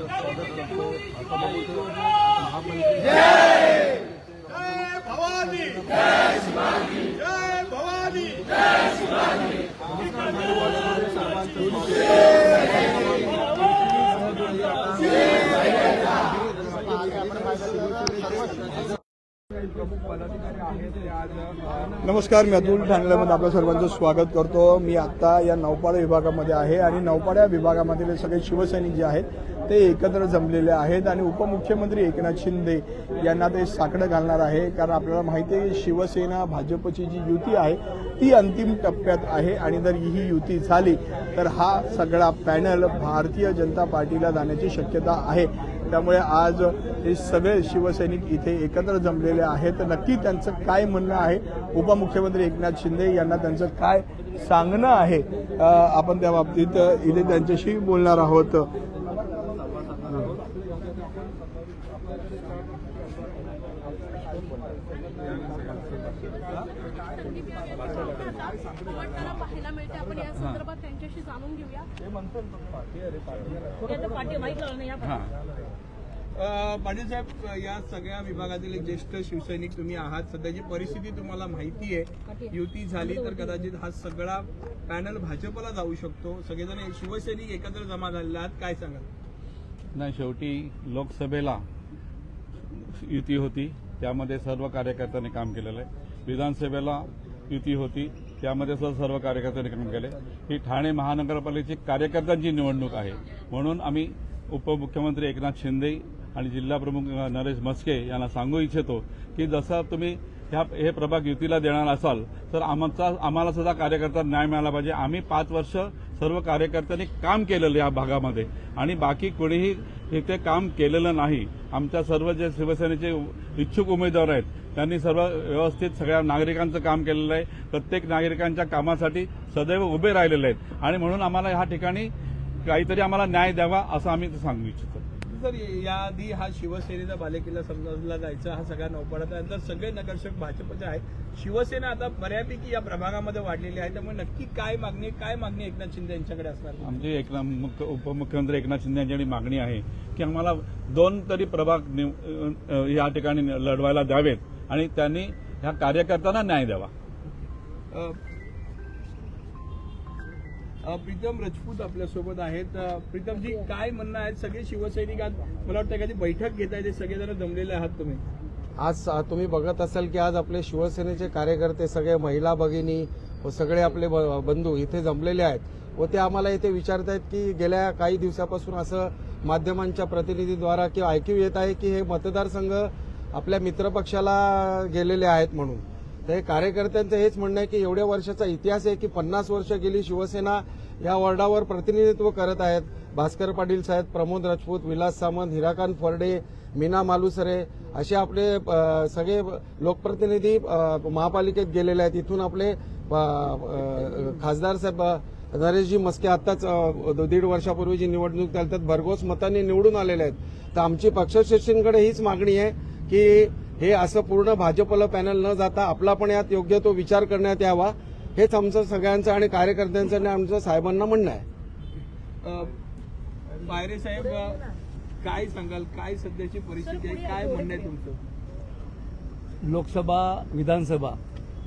सर्वांचं स्वागत करतो आता बघतो जय भवानी जय शिवाजी जय भवानी प्रमुख पदाधिकारी नमस्कार मी अतुल ठाणेमध्ये आपल्या सर्वांचं स्वागत करतो. मी आत्ता या नौपाडा विभागामध्ये आहे आणि नौपाड्या विभागामधील सगळे शिवसैनिक जे आहेत ते एकत्र जमलेले आहेत आणि उपमुख्यमंत्री एकनाथ शिंदे यांना ते साकडं घालणार आहे. कारण आपल्याला माहिती आहे की शिवसेना भाजपची जी युती आहे ती अंतिम टप्प्यात आहे. आणि जर ही युती झाली तर हा सगळा पॅनल भारतीय जनता पार्टीला जाण्याची शक्यता आहे. त्यामुळे आज हे सगळे शिवसैनिक इथे एकत्र जमलेले आहेत. नक्की त्यांचं काय म्हणणं आहे? उपमुख्यमंत्री एकनाथ शिंदे यांना त्यांचं काय सांगणं आहे? आपण त्या बाबतीत इथे त्यांच्याशी बोलणार आहोत. वाटणारा पाहायला मिळते. आपण या संदर्भात त्यांच्याशी जाणून घेऊया. त्यांना पाठी माहीत लागलं नाही या अ, पाटील साहेब या सगळ्या विभागातील एक ज्येष्ठ शिवसैनिक तुम्ही आहात. सध्याची परिस्थिती तुम्हाला माहिती आहे. युती झाली तर कदाचित हा सगळा पॅनल भाजपला जाऊ शकतो. सगळेजण शिवसैनिक एकत्र जमा झालेले आहात. काय सांगाल? नाही शेवटी लोकसभेला युती होती. त्यामध्ये सर्व कार्यकर्त्यांनी काम केलेलं आहे. विधानसभेला युती होती. त्यामध्ये सुद्धा सर्व कार्यकर्त्यांनी काम केले. ही ठाणे महानगरपालिकेची कार्यकर्त्यांची निवडणूक आहे. म्हणून आम्ही उपमुख्यमंत्री एकनाथ शिंदे आणि जिल्हा प्रमुख नरेश मस्के यांना सांगू इच्छितो की जसं तुम्ही ह्या हे प्रभाग युतीला देणार असाल तर आमचा आम्हाला सुद्धा कार्यकर्ता न्याय मिळाला पाहिजे. आम्ही पाच वर्ष सर्व कार्यकर्त्यांनी काम केलेलं या भागामध्ये. आणि बाकी कोणीही इथे काम केलेलं नाही. आमच्या सर्व जे शिवसेनेचे इच्छुक उमेदवार आहेत त्यांनी सर्व व्यवस्थित सगळ्या नागरिकांचं काम केलेलं आहे. प्रत्येक नागरिकांच्या कामासाठी सदैव उभे राहिलेले आहेत. आणि म्हणून आम्हाला ह्या ठिकाणी काहीतरी आम्हाला न्याय द्यावा असं आम्ही सांगू इच्छितो. जर याआधी हा शिवसेनेचा बालेकिल्ला समजला जायचा हा सगळा नौपाडा त्यानंतर सगळे नगरसेवक भाजपचे आहेत शिवसेना आता बऱ्यापैकी या प्रभागामध्ये वाढलेली आहे त्यामुळे नक्की काय मागणी? काय मागणी एकनाथ शिंदे यांच्याकडे असणार आमची एकनाथ मुख्य उपमुख्यमंत्री एकनाथ शिंदे यांच्याकडे मागणी आहे की आम्हाला दोन तरी प्रभाग या ठिकाणी लढवायला द्यावेत आणि त्यांनी ह्या कार्यकर्त्यांना न्याय द्यावा प्रीतम राजपूत आपल्यासोबत आहेत. प्रीतमजी काय म्हणणं आहे सगळे शिवसैनिक आज मला वाटतं एखादी बैठक घेत आहे सगळेजण जमलेले आहात तुम्ही. आज तुम्ही बघत असाल की आज आपले शिवसेनेचे कार्यकर्ते सगळे महिला भगिनी व सगळे आपले ब- बंधू इथे जमलेले आहेत. व ते आम्हाला इथे विचारत आहेत की गेल्या काही दिवसापासून असं माध्यमांच्या प्रतिनिधीद्वारा किंवा ऐकू येत आहे की हे मतदारसंघ आपल्या मित्रपक्षाला गेलेले आहेत म्हणून? तर हे कार्यकर्त्यांचं हेच म्हणणं आहे की एवढ्या वर्षाचा इतिहास आहे की पन्नास वर्ष गेली शिवसेना या वॉर्डावर प्रतिनिधित्व करत आहेत. भास्कर पाटील साहेब प्रमोद राजपूत विलास सामंत हिराकांत फर्डे मीना मालुसरे असे आपले सगळे लोकप्रतिनिधी महापालिकेत गेलेले आहेत. इथून आपले खासदार साहेब नरेशजी मस्के आत्ताच दीड वर्षापूर्वी जी निवडणूक झाली त्यात भरघोस मतांनी निवडून आलेले आहेत. तर आमची पक्षश्रेष्ठींकडे हीच मागणी आहे की हे असं पूर्ण भाजपला पॅनल न जाता आपला पण यात योग्य तो विचार करण्यात यावा हेच आमचं सगळ्यांचं आणि कार्यकर्त्यांचं आणि आमचं साहेबांना म्हणणं आहे. अ, पायरे साहेब काय सांगाल? काय सध्याची परिस्थिती आहे? काय म्हणणं आहे तुमचं? लोकसभा विधानसभा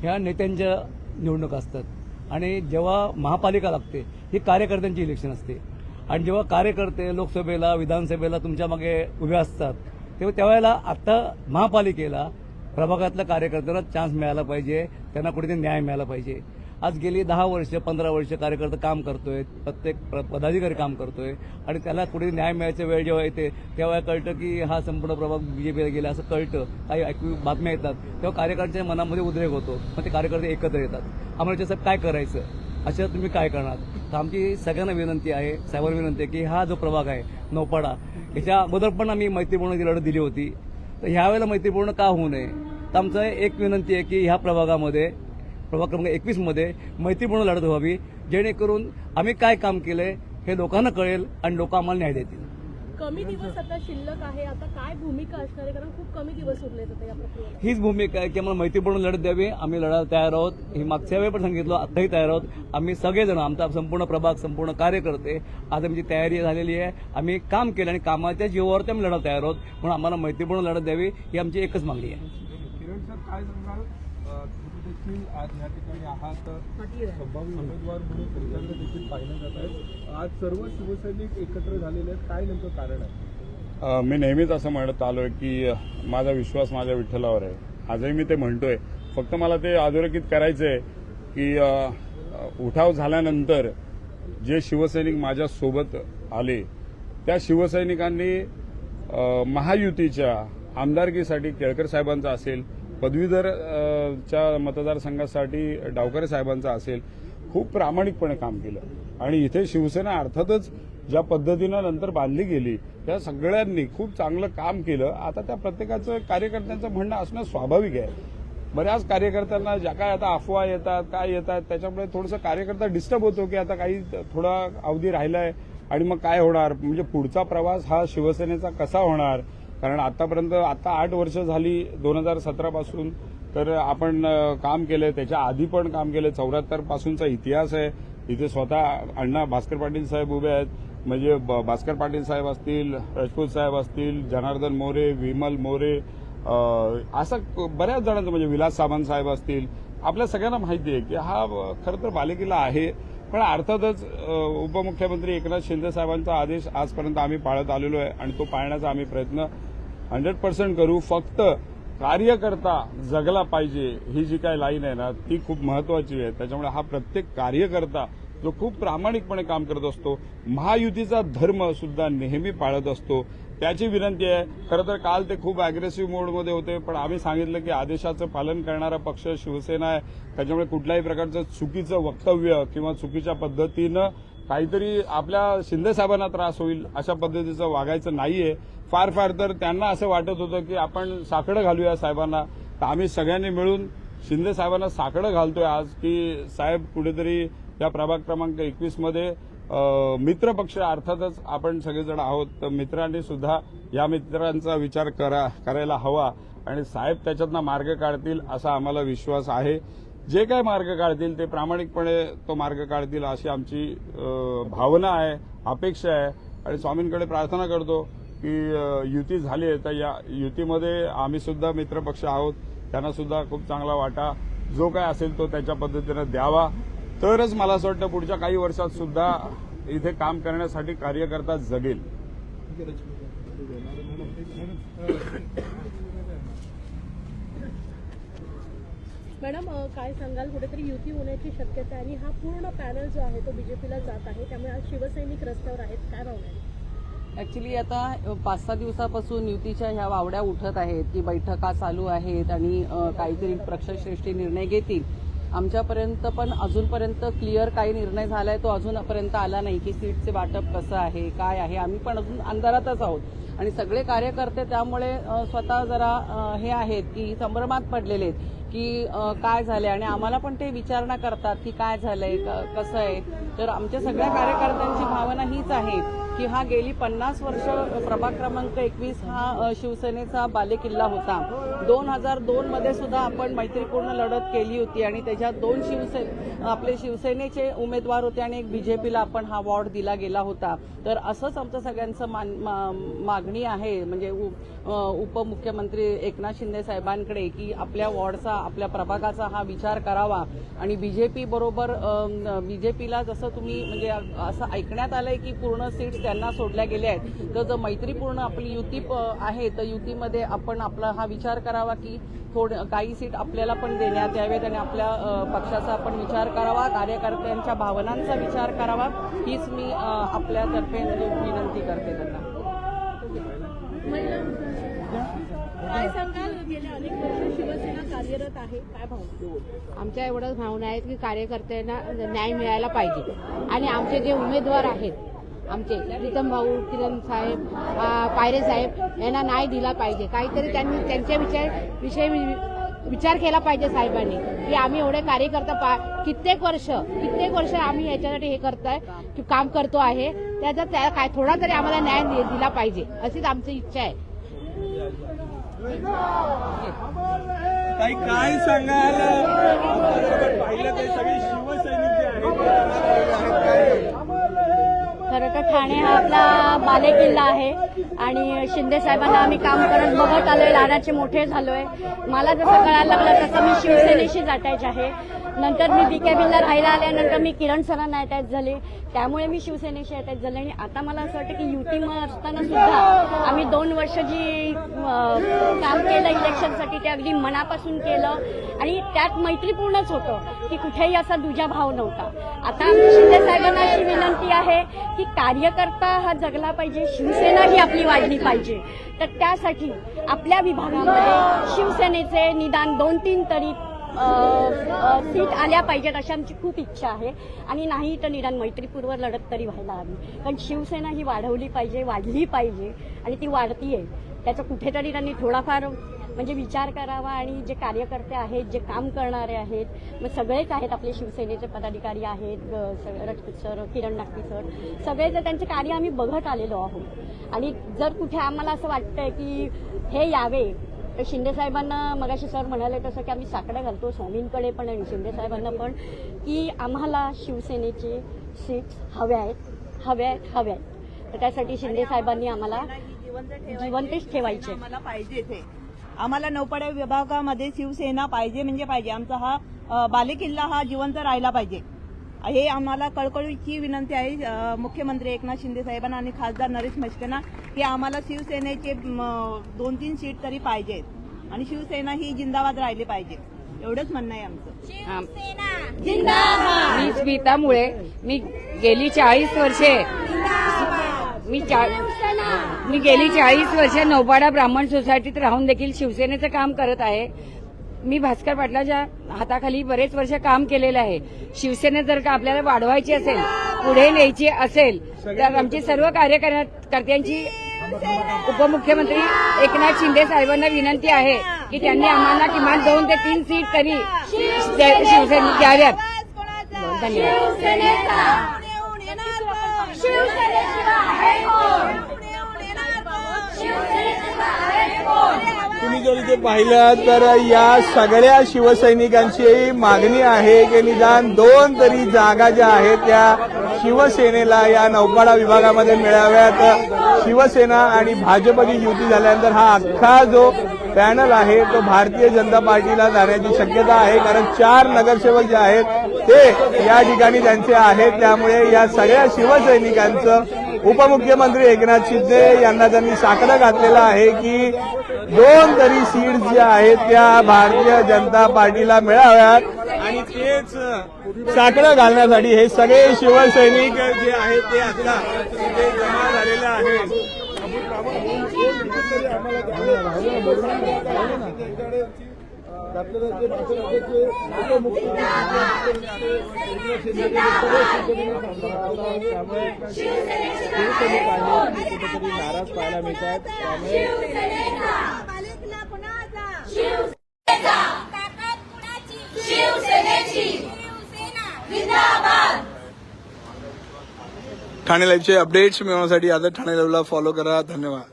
ह्या नेत्यांच्या निवडणूक असतात. आणि जेव्हा महापालिका लागते ही कार्यकर्त्यांची इलेक्शन असते. आणि जेव्हा कार्यकर्ते लोकसभेला विधानसभेला तुमच्या मागे उभे असतात तेव्हा त्यावेळेला आता महापालिकेला प्रभागातल्या कार्यकर्त्यांना चान्स मिळाला पाहिजे. त्यांना कुठेतरी न्याय मिळाला पाहिजे. आज गेली दहा वर्ष पंधरा वर्ष कार्यकर्ता काम करतोय. प्रत्येक प्र- पदाधिकारी काम करतोय. आणि त्याला कुठे न्याय मिळायचा वेळ जेव्हा येते तेव्हा कळतं की हा संपूर्ण प्रभाग बीजेपीला गेला असं कळतं. काही ऐकू बातम्या येतात. तेव्हा कार्यकर्त्यांच्या मनामध्ये उद्रेक होतो. मग ते कार्यकर्ते एकत्र येतात. आम्हाला त्याचं काय करायचं? अशा तुम्ही काय करणार? तर आमची सगळ्यांना विनंती आहे साहेबांना विनंती आहे की हा जो प्रभाग आहे नौपाडा याच्या अगोदर पण आम्ही मैत्रीपूर्ण लढत दिली होती. तर ह्यावेळेला मैत्रीपूर्ण का होऊ नये? तर आमचं एक विनंती आहे की ह्या प्रभागामध्ये प्रभाग क्रमांक एकवीसमध्ये मैत्रीपूर्ण लढत व्हावी जेणेकरून आम्ही काय काम केलंय हे लोकांना कळेल आणि लोक आम्हाला न्याय देतील. कमी दिवस आता शिल्लक आहे. आता काय भूमिका असणार आहे? कारण खूप कमी दिवस उरले या प्रक्रियेला. हीच भूमिका आहे की आम्हाला मैत्रीपूर्ण लढत द्यावी. आम्ही लढायला तयार आहोत. ही मागच्या वेळी पण सांगितलं आताही तयार आहोत. आम्ही सगळेजण आमचा संपूर्ण प्रभाग संपूर्ण कार्यकर्ते आज आमची तयारी झालेली आहे. आम्ही काम केलं आणि कामाच्या जीवावरती आम्ही लढायला तयार आहोत. म्हणून आम्हाला मैत्रीपूर्ण लढत द्यावी ही आमची एकच मागणी आहे. देखील आज या ठिकाणी आहात. संभाव्य उमेदवार म्हणून तुमच्याकडे देखील पाहिलं जात आहे आज सर्व शिवसैनिक एकत्र झालेले आहेत. काय नेमकं कारण आहे? मी नेहमीच असं म्हणत आलोय की अ, माझा विश्वास माझ्या विठ्ठलावर आहे. आजही मी ते म्हणतोय. फक्त मला ते अधोरेखित करायचंय की अ, अ, उठाव झाल्यानंतर जे शिवसैनिक माझ्या सोबत आले त्या शिवसैनिकांनी महायुतीच्या आमदारकीसाठी केळकर साहेबांचा असेल पदवीधर च्या मतदारसंघासाठी डावकरे साहेबांचा असेल खूप प्रामाणिकपणे काम केलं. आणि इथे शिवसेना अर्थातच ज्या पद्धतीनं नंतर बांधली गेली त्या सगळ्यांनी खूप चांगलं काम केलं. आता त्या प्रत्येकाचं कार्यकर्त्यांचं म्हणणं असणं स्वाभाविक आहे. बऱ्याच कार्यकर्त्यांना ज्या काय आता अफवा येतात काय येतात त्याच्यामुळे थोडंसं कार्यकर्ता डिस्टर्ब होतो की आता काही थोडा अवधी राहिलाय आणि मग काय होणार? म्हणजे पुढचा प्रवास हा शिवसेनेचा कसा होणार? कारण आतापर्यंत आता आठ वर्ष झाली दोन हजार सतरापासून तर आपण काम केलं त्याच्या आधी पण काम केलं चौऱ्याहत्तर पासूनचा इतिहास आहे. इथे स्वतः अण्णा भास्कर पाटील साहेब उभे आहेत. म्हणजे ब- भास्कर पाटील साहेब असतील राजपूत साहेब असतील जनार्दन मोरे विमल मोरे असं बऱ्याच जणांचं म्हणजे विलास सामंत साहेब असतील. आपल्या सगळ्यांना माहिती आहे की हा खरं तर बालेकिल्ला आहे. पण अर्थातच उपमुख्यमंत्री एकनाथ शिंदे साहेबांचा आदेश आजपर्यंत आम्ही पाळत आलेलो आहे आणि तो पाळण्याचा आम्ही प्रयत्न हंड्रेड पर्सेंट करू. फक्त कार्यकर्ता जगला पाहिजे. ही जी काय लाईन आहे ना ती खूप महत्वाची आहे. त्याच्यामुळे हा प्रत्येक कार्यकर्ता जो खूप प्रामाणिकपणे काम करत असतो महायुतीचा धर्म सुद्धा नेहमी पाळत असतो. त्याची विनंती आहे. खरं तर काल ते खूप अग्रेसिव्ह मोडमध्ये होते पण आम्ही सांगितलं की आदेशाचं पालन करणारा पक्ष शिवसेना आहे. त्याच्यामुळे कुठल्याही प्रकारचं चुकीचं वक्तव्य किंवा चुकीच्या पद्धतीनं काहीतरी आपल्या शिंदे साहेबांना त्रास होईल अशा पद्धतीचं वागायचं नाहीये. फार फार तर त्यांना असं वाटत होतं की आपण साकडं घालूया साहेबांना. तर आम्ही सगळ्यांनी मिळून शिंदे साहेबांना साकडं घालतोय आज की साहेब कुठेतरी या प्रभाग क्रमांक एकवीसमध्ये मित्र पक्ष अर्थातच आपण सगळेजण आहोत. तर मित्रांनी सुद्धा या मित्रांचा विचार करा करायला हवा. आणि साहेब त्याच्यातनं मार्ग काढतील असा आम्हाला विश्वास आहे. जे काय मार्ग काढतील ते प्रामाणिकपणे तो मार्ग काढतील अशी आमची भावना आहे अपेक्षा आहे. आणि स्वामींकडे प्रार्थना करतो की युती झाली आहे तर या युतीमध्ये आम्ही सुद्धा मित्रपक्ष आहोत. त्यांना सुद्धा खूप चांगला वाटा. जो काय असेल तो त्याच्या पद्धतीनं द्यावा. तरच मला असं वाटतं पुढच्या काही वर्षात सुद्धा इथे काम करण्यासाठी कार्यकर्ता जगेल. मॅडम काय सांगाल? कुठेतरी युती होण्याची शक्यता आहे आणि हा पूर्ण पॅनल जो आहे तो बीजेपीला जात आहे. त्यामुळे आज शिवसैनिक रस्त्यावर आहेत. काय भावना आहे? ऍक्च्युली आता पाच सहा दिवसापासून युतीच्या ह्या वावड्या उठत आहेत. की बैठका चालू आहेत आणि काहीतरी पक्षश्रेष्ठी निर्णय घेतील. आमच्यापर्यंत पण अजूनपर्यंत क्लिअर काही निर्णय झालाय तो अजूनपर्यंत आला नाही की सीटचे वाटप कसं आहे काय आहे. आम्ही पण अजून अंधारातच आहोत. आणि सगळे कार्यकर्ते त्यामुळे स्वतः जरा हे आहेत की संभ्रमात पडलेले आहेत. की काय झालंय आणि आम्हाला पण ते विचारणा करतात की काय झालंय क- कसं आहे. तर आमच्या सगळ्या कार्यकर्त्यांची भावना हीच आहे. की हा गेली पन्नास वर्ष प्रभाग क्रमांक एकवीस हा शिवसेनेचा बालेकिल्ला होता. दोन हजार दोन मध्ये सुद्धा आपण मैत्रीपूर्ण लढत केली होती आणि त्याच्यात दोन शिवसे आपले शिवसेनेचे उमेदवार होते आणि एक बीजेपीला आपण हा वॉर्ड दिला गेला होता. तर असंच आमचं सगळ्यांचं मान- मा- मागणी आहे. म्हणजे उ- उपमुख्यमंत्री एकनाथ शिंदे साहेबांकडे की आपल्या वॉर्डचा आपल्या प्रभागाचा हा विचार करावा. आणि बीजेपी बरोबर बीजेपीला जसं तुम्ही म्हणजे असं ऐकण्यात आलंय की पूर्ण सीट्स त्यांना सोडल्या गेल्या आहेत. तर जर मैत्रीपूर्ण आपली युती आहे तर युतीमध्ये आपण आपला हा विचार करावा की थोड काही सीट आपल्याला पण देण्यात यावेत आणि आपल्या पक्षाचा आपण विचार करावा कार्यकर्त्यांच्या भावनांचा विचार करावा. हीच मी आपल्यातर्फे म्हणजे विनंती करते त्यांना. काय सांगाल? गेल्या अनेक वर्ष शिवसेना कार्यरत आहे. काय भावना? आमच्या एवढंच भावना आहेत की कार्यकर्त्यांना न्याय मिळायला पाहिजे. आणि आमचे जे उमेदवार आहेत आमचे. प्रीतम भाऊ किरण साहेब पायरे साहेब यांना न्याय दिला पाहिजे. काहीतरी त्यांनी त्यांच्या विचार विषयी विचार केला पाहिजे साहेबांनी. की आम्ही एवढे कार्यकर्ता पा कित्येक वर्ष कित्येक वर्ष आम्ही याच्यासाठी हे करतोय की काम करतो आहे. त्याचा त्या काय थोडा तरी आम्हाला न्याय दि- दिला पाहिजे. अशीच आमची इच्छा आहे. काय सांगाल? पाहिलं ते सगळे शिवसैनिक जे आहेत. खरं तर ठाणे हा आपला बालेकिल्ला आहे. आणि शिंदे साहेबांना आम्ही काम करत बघत आलोय. लहानाचे मोठे झालोय. मला जसं कळायला लागलं तसं मी शिवसेनेशी जाटायचे आहे. नंतर मी बी कॅबिनला राहायला आल्यानंतर मी किरण सरांना अटॅच झाले. त्यामुळे मी शिवसेनेशी अटॅच झाले आणि आता मला असं वाटतं की युती असताना सुद्धा आम्ही दोन वर्ष जी काम केलं इलेक्शनसाठी ते अगदी मनापासून केलं आणि त्यात मैत्रीपूर्णच होतं की कुठेही असा दुजा भाव नव्हता. आता आमच्या शिंदे साहेबांना अशी विनंती आहे की कार्यकर्ता हा जगला पाहिजे शिवसेना ही आपली वाढली पाहिजे. तर त्यासाठी आपल्या विभागामध्ये शिवसेनेचे निदान दोन तीन तरी सीट आल्या पाहिजेत अशी आमची खूप इच्छा आहे. आणि नाही तर निदान मैत्रीपूर्व लढत तरी व्हायला हवी. कारण शिवसेना ही वाढवली पाहिजे वाढली पाहिजे आणि ती वाढतीये. त्याचा कुठेतरी त्यांनी थोडाफार म्हणजे विचार करावा आणि जे कार्यकर्ते आहेत जे काम करणारे आहेत मग सगळेच आहेत आपले शिवसेनेचे पदाधिकारी आहेत रजपूत सर किरण नागटी सर. सगळे जर त्यांचे कार्य आम्ही बघत आलेलो आहोत. आणि जर कुठे आम्हाला असं वाटतंय की हे यावे तर शिंदे साहेबांना मगाशी सर म्हणाले तसं की आम्ही साकडं घालतो स्वामींकडे पण आणि शिंदे साहेबांना पण की आम्हाला शिवसेनेचे सीट्स हव्या आहेत हव्या आहेत हव्या आहेत. तर त्यासाठी शिंदे साहेबांनी आम्हाला जिवंतच ठेवायचे आम्हाला पाहिजे ते. आम्हाला नौपाड्या विभागामध्ये शिवसेना पाहिजे म्हणजे पाहिजे. आमचा हा बालेकिल्ला हा जिवंत राहिला पाहिजे. हे आम्हाला कळकळीची विनंती आहे. मुख्यमंत्री एकनाथ शिंदे साहेबांना आणि खासदार नरेश म्हस्केंना की आम्हाला शिवसेनेचे दोन तीन सीट तरी पाहिजेत. आणि शिवसेना ही जिंदाबाद राहिली पाहिजे. एवढंच म्हणणं आहे आमचं. मी स्मिता मुळे मी गेली चाळीस वर्षे. मी मी गेली चाळीस वर्ष नौपाडा ब्राह्मण सोसायटीत राहून देखील शिवसेनेचं काम करत आहे. मी भास्कर पाटलाच्या हाताखाली बरेच वर्ष काम केलेलं आहे. शिवसेना जर का आपल्याला वाढवायची असेल पुढे न्यायची असेल तर आमची सर्व कार्यकर्त्यांची उपमुख्यमंत्री एकनाथ शिंदे साहेबांना विनंती आहे की त्यांनी आम्हाला किमान दोन ते तीन सीट तरी शिवसेना द्याव्यात. धन्यवाद तुम्ही जर इथे पाहिलं तर या सगळ्या शिवसैनिकांची मागणी आहे की निदान दोन तरी जागा ज्या आहेत त्या शिवसेनेला या नौपाडा विभागामध्ये मिळाव्यात. शिवसेना आणि भाजपची युती झाल्यानंतर हा अख्खा जो पॅनल आहे तो भारतीय जनता पार्टीला जाण्याची शक्यता आहे. कारण चार नगरसेवक जे आहेत ते या ठिकाणी त्यांचे आहेत. त्यामुळे या सगळ्या शिवसैनिकांचं उपमुख्यमंत्री एकनाथ शिंदे यांना त्यांनी साकडं घातलेलं आहे की दोन तरी सीट ज्या आहेत त्या भारतीय जनता पार्टीला मिळाव्यात. आणि तेच साकडं घालण्यासाठी हे सगळे शिवसैनिक जे आहेत ते आता तिथे जमा झालेले आहेत. कुठेतरी नाराज पाहायला मिळतात त्यामुळे ठाणे लाईव्हचे अपडेट्स मिळवण्यासाठी आता ठाणे लाईव्हला फॉलो करा. धन्यवाद.